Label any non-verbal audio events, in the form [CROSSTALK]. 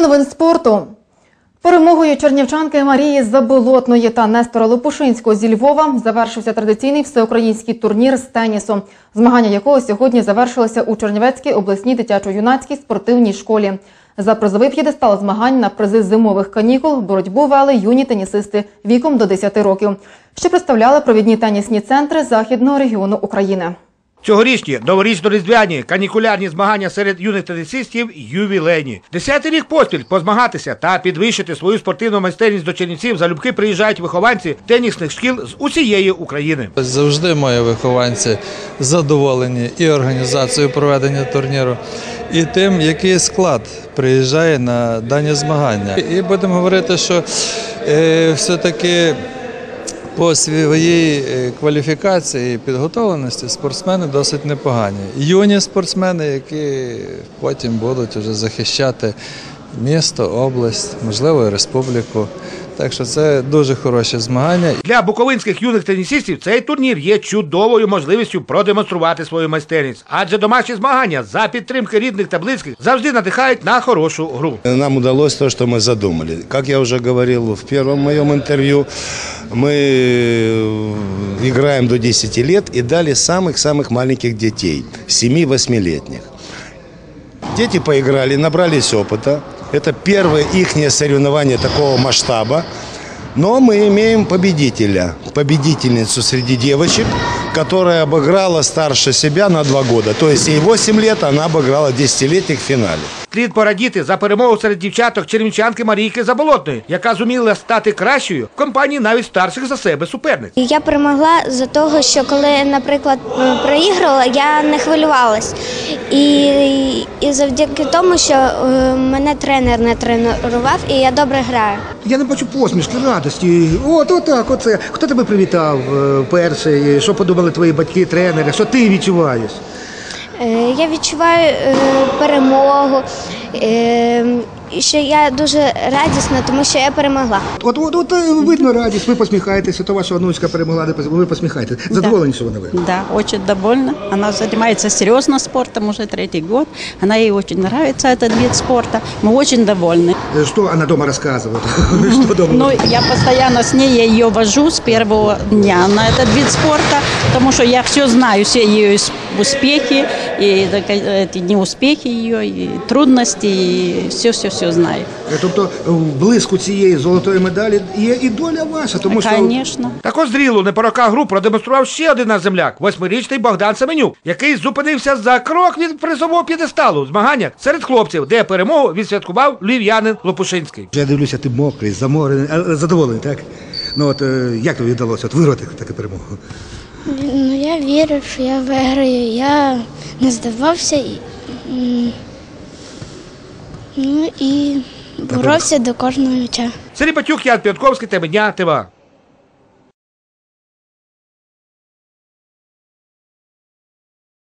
до новин спорту. Перемогою чернівчанки Марії Заболотної та Нестора Лопушинського зі Львова завершився традиційний всеукраїнський турнір з тенісу, змагання якого сьогодні завершилися у Чернівецькій обласній дитячо-юнацькій спортивній школі. За призовий п'єдестал змагань на призи зимових канікул боротьбу вели юні тенісисти віком до 10 років, що представляли провідні тенісні центри західного регіону України. Цьогорічні новорічно-різдвяні канікулярні змагання серед юних тенісистів ювілейні. Десятий рік поспіль позмагатися та підвищити свою спортивну майстерність до Чернівців залюбки приїжджають вихованці тенісних шкіл з усієї України. Завжди мої вихованці задоволені і організацією проведення турніру, і тим, який склад приїжджає на дані змагання. І будемо говорити, що е, все-таки по своїй е, кваліфікації і підготовленості спортсмени досить непогані. Юні спортсмени, які потім будуть вже захищати місто, область, можливо, і республіку. Так що це дуже хороші змагання. Для буковинських юних тенісистів цей турнір є чудовою можливістю продемонструвати свою майстерність, адже домашні змагання за підтримки рідних та близьких завжди надихають на хорошу гру. Нам удалось то, что мы задумали. Как я уже говорил в первом моем интервью, мы э, играем до 10 лет и дали самых-самых маленьких детей, 7-8-летних. Дети поиграли, набрались опыта. Это первое их соревнование такого масштаба. Но мы имеем победителя, победительницу среди девочек, которая обыграла старше себя на два года. То есть ей 8 лет, она обыграла 10-летних в финале. Слід порадіти за перемогу серед дівчаток чернівчанки Марійки Заболотної, яка зуміла стати кращою в компанії навіть старших за себе суперниць. Я перемогла за того, що коли, наприклад, е, проіграла, я не хвилювалась. І, і завдяки тому, що е, мене тренер не тренував, і я добре граю. Я не бачу посмішки, радості. От, отак, оце. Хто тебе привітав е, перший? Що подумали твої батьки, тренери? Що ти відчуваєш? Е, Я відчуваю е, перемогу, і що я дуже радісна, тому що я перемогла. От, от, от е, видно радість, ви посміхаєтеся, то ваша онучка перемогла, не пос- ви посміхаєтесь. Задоволені, що вона ви? Да, очень довольна. Она занимается серьезно спортом уже третий год. Она ей очень нравится этот вид спорта. Мы очень довольны. Е, Що вона вдома розказує? [LAUGHS] Що дома? Ну, я постоянно с ней, я ее вожу с первого дня на этот вид спорта, потому что я все знаю, все ее ис- успехи, и эти неуспехи ее, и трудности, и все-все-все знаю. Е, Тобто в блиску цієї золотої медалі є і доля ваша, тому що Конечно. Також зрілу не по роках гру продемонстрував ще один наш земляк, восьмирічний Богдан Семенюк, який зупинився за крок від призового п'єдесталу в змаганнях серед хлопців, де перемогу відсвяткував львів'янин Лопушинський. я дивлюся, ти мокрий, заморений, задоволений, так? Ну от е, як тобі вдалося от вирвати таку перемогу? Я вірив, що я виграю. Я не здавався і, ну, і боровся до кожного м'яча. Сергій Батюк, Ян П'ятковський, Теми дня, ТВА.